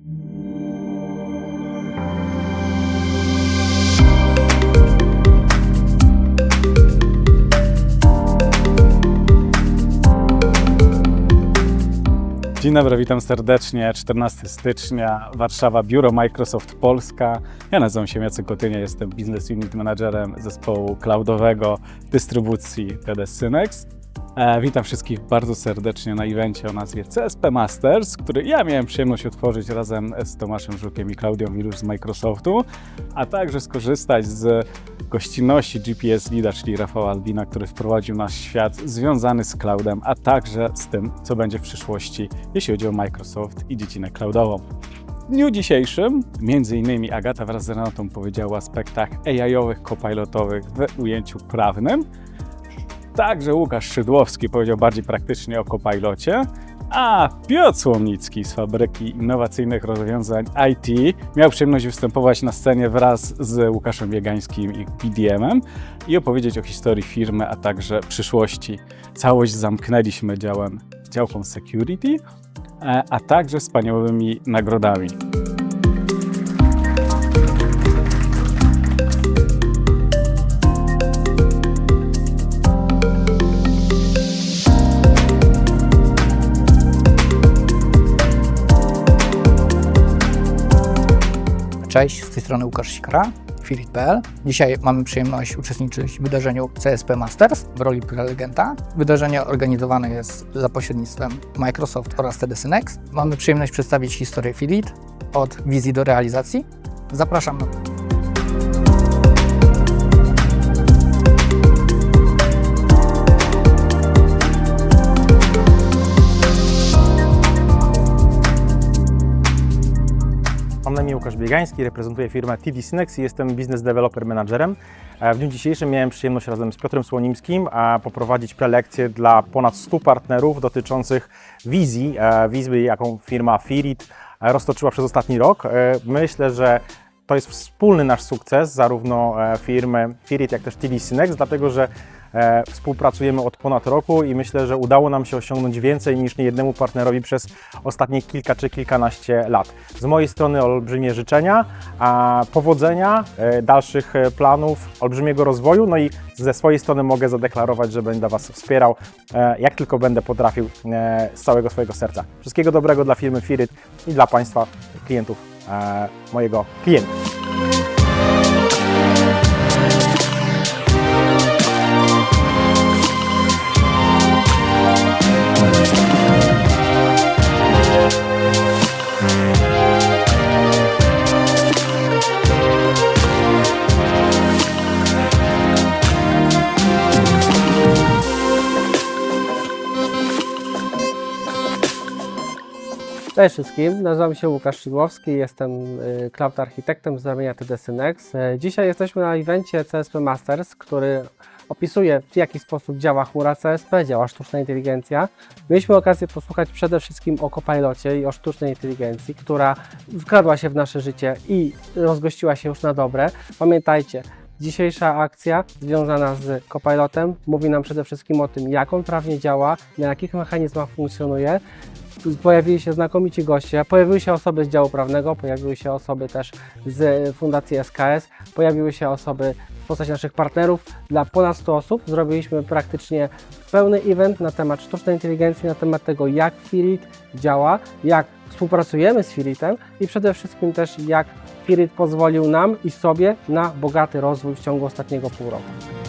Dzień dobry, witam serdecznie. 14 stycznia, Warszawa, biuro Microsoft Polska. Ja nazywam się Jacek Kotynia, jestem Business Unit Managerem zespołu cloudowego dystrybucji TD Synex. E, witam wszystkich bardzo serdecznie na evencie o nazwie CSP Masters, który ja miałem przyjemność otworzyć razem z Tomaszem Żukiem i Klaudią Wilusz z Microsoftu, a także skorzystać z gościnności GPS Leada, czyli Rafała Albina, który wprowadził nasz świat związany z cloudem, a także z tym, co będzie w przyszłości, jeśli chodzi o Microsoft i dziedzinę cloudową. W dniu dzisiejszym, między innymi Agata wraz z Renatą powiedziała o aspektach AI-owych, copilotowych w ujęciu prawnym. Także Łukasz Szydłowski powiedział bardziej praktycznie o copilocie, a Piotr Słomnicki z fabryki innowacyjnych rozwiązań IT miał przyjemność występować na scenie wraz z Łukaszem Biegańskim i PDM-em i opowiedzieć o historii firmy, a także przyszłości. Całość zamknęliśmy działem, działką security, e, a także wspaniałymi nagrodami. Cześć, z tej strony Łukasz Sikra, Filit.pl. Dzisiaj mamy przyjemność uczestniczyć w wydarzeniu CSP Masters w roli prelegenta. Wydarzenie organizowane jest za pośrednictwem Microsoft oraz TD Synex. Mamy przyjemność przedstawić historię Filit od wizji do realizacji. Zapraszam na imię Łukasz Biegański, reprezentuję firmę TD Synex i jestem Business Developer Managerem. E, W dniu dzisiejszym miałem przyjemność razem z Piotrem Słonimskim poprowadzić prelekcję dla ponad 100 partnerów dotyczących wizji, e, wizji jaką firma Firit e, roztoczyła przez ostatni rok. Myślę, że to jest wspólny nasz sukces, zarówno firmy Firit, jak też TD Synex, dlatego że współpracujemy od ponad roku i myślę, że udało nam się osiągnąć więcej niż niejednemu partnerowi przez ostatnie kilka czy kilkanaście lat. Z mojej strony olbrzymie życzenia, powodzenia, e, dalszych e, planów, olbrzymiego rozwoju, no i ze swojej strony mogę zadeklarować, że będę Was wspierał, e, jak tylko będę potrafił e, z całego swojego serca. Wszystkiego dobrego dla firmy Firit i dla Państwa, klientów e, mojego klienta. Cześć wszystkim, nazywam się Łukasz Szydłowski, jestem y, cloud architektem z ramienia TD Synex. E, Dzisiaj jesteśmy na evencie CSP Masters, który opisuje w jaki sposób działa chmura CSP, działa sztuczna inteligencja. Mieliśmy okazję posłuchać przede wszystkim o Copilocie i o sztucznej inteligencji, która wkradła się w nasze życie i rozgościła się już na dobre. Pamiętajcie, Dzisiejsza akcja związana z Copilotem mówi nam przede wszystkim o tym, jak on prawnie działa, na jakich mechanizmach funkcjonuje, pojawili się znakomici goście, pojawiły się osoby z działu prawnego, pojawiły się osoby też z Fundacji SKS, pojawiły się osoby w postaci naszych partnerów. Dla ponad 100 osób zrobiliśmy praktycznie pełny event na temat sztucznej inteligencji, na temat tego, jak Firit działa, jak współpracujemy z Firitem i przede wszystkim też jak Firit pozwolił nam i sobie na bogaty rozwój w ciągu ostatniego pół roku.